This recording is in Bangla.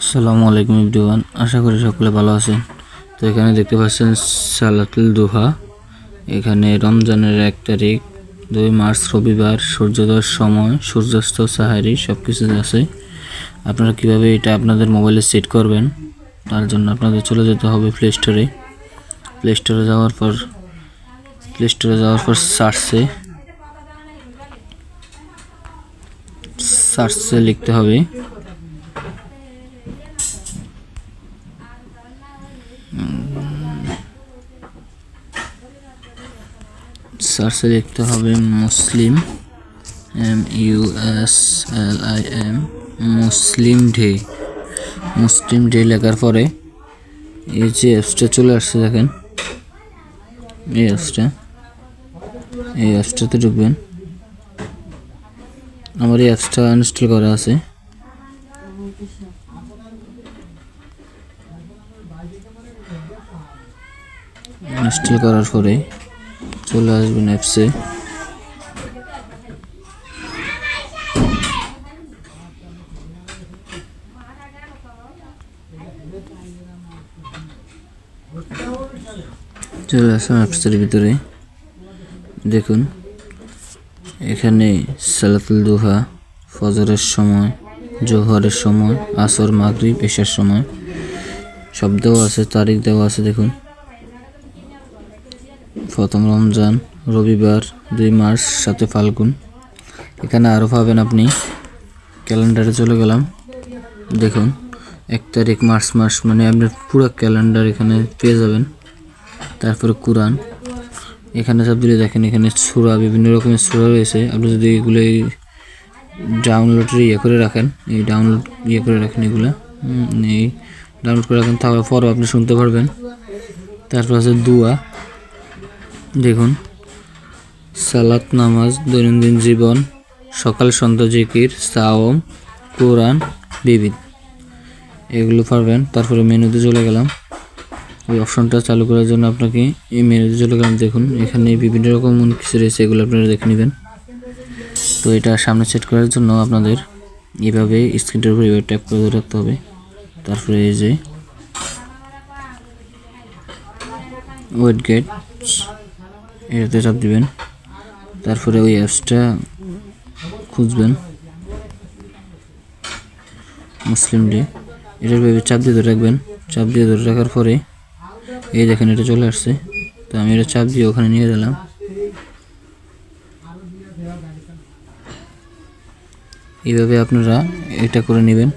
আসসালামু আলাইকুম ইবরিওয়ান আশা করি সকলে ভালো আছেন। তো এখানে দেখতে পাচ্ছেন সালাতুল দুহা। এখানে রমজানের এক তারিখ, দুই মার্চ রবিবার, সূর্যোদয়ের সময়, সূর্যাস্ত, সাহারি সব কিছু আছে। আপনারা কীভাবে এটা আপনাদের মোবাইলে সেট করবেন, তার জন্য আপনাদের চলে যেতে হবে প্লে স্টোরে প্লে স্টোরে যাওয়ার পর প্লে স্টোরে যাওয়ার পর সার্চে সার্চে লিখতে হবে। সার্চে লিখতে হবে Muslim M U S L I M Muslim day. Muslim day লেখার পরে এই যে অ্যাপসটা চলে আসছে দেখেন। এই অ্যাপসটা এই অ্যাপসটাতে ঢুকবেন। আমার এই অ্যাপসটা ইনস্টল করা আছে। ইনস্টল করার পরে চলে আসবেন অ্যাপসে চলে আসলাম অ্যাপসের ভিতরে। দেখুন, এখানে সালাতুল দুহা, ফজরের সময়, জোহরের সময়, আসর, মাগরিব, এশার সময়, সব দেওয়া আছে, তারিখ দেওয়া আছে, দেখুন। প্রথম রমজান, রবিবার, দুই মার্চ, সাথে ফাল্গুন। এখানে আরও পাবেন আপনি। ক্যালেন্ডারে চলে গেলাম। দেখুন, এক তারিখ মার্চ মাস মানে আপনার পুরো ক্যালেন্ডার এখানে পেয়ে যাবেন। তারপরে কোরআন। এখানে সব যদি দেখেন, এখানে সুরা, বিভিন্ন রকমের সুরা রয়েছে। আপনি যদি এগুলো ডাউনলোডের ইয়ে করে রাখেন, এই ডাউনলোড ইয়ে করে রাখেন এগুলো এই ডাউনলোড করে রাখেন তারপর পরও আপনি শুনতে পারবেন। তারপর আছে দুয়া। দেখুন। সালাত নামাজ, দৈনন্দিন জীবন, সকাল সন্ধ্যা জিকির, সাওম, কোরআন বিবিধ। এগুলো পারবেন, তারপরে মেনুতে চলে গেলাম। ওই অপশনটা চালু করার জন্য আপনাকে এই মেনুতে চলে গেলাম। দেখুন, এখানে বিভিন্ন রকম কিছু রয়েছে, এগুলো আপনারা দেখে নেবেন। তো এটা সামনে সেট করার জন্য আপনাদের এইভাবে স্ক্রিনটার উপর এভাবে ট্যাপ করে রাখতে হবে। তারপরে এই যে ওয়েট গেট এটাতে চাপ দিবেন। তারপরে ওই অ্যাপসটা খুঁজবেন। মুসলিম ডে এটার ভেবে চাপ দিয়ে ধরে রাখবেন। চাপ দিয়ে ধরে রাখার পরে এই দেখেন এটা চলে আসছে। তো আমি এটা চাপ দিয়ে ওখানে নিয়ে গেলাম। এইভাবে আপনারা এটা করে নেবেন।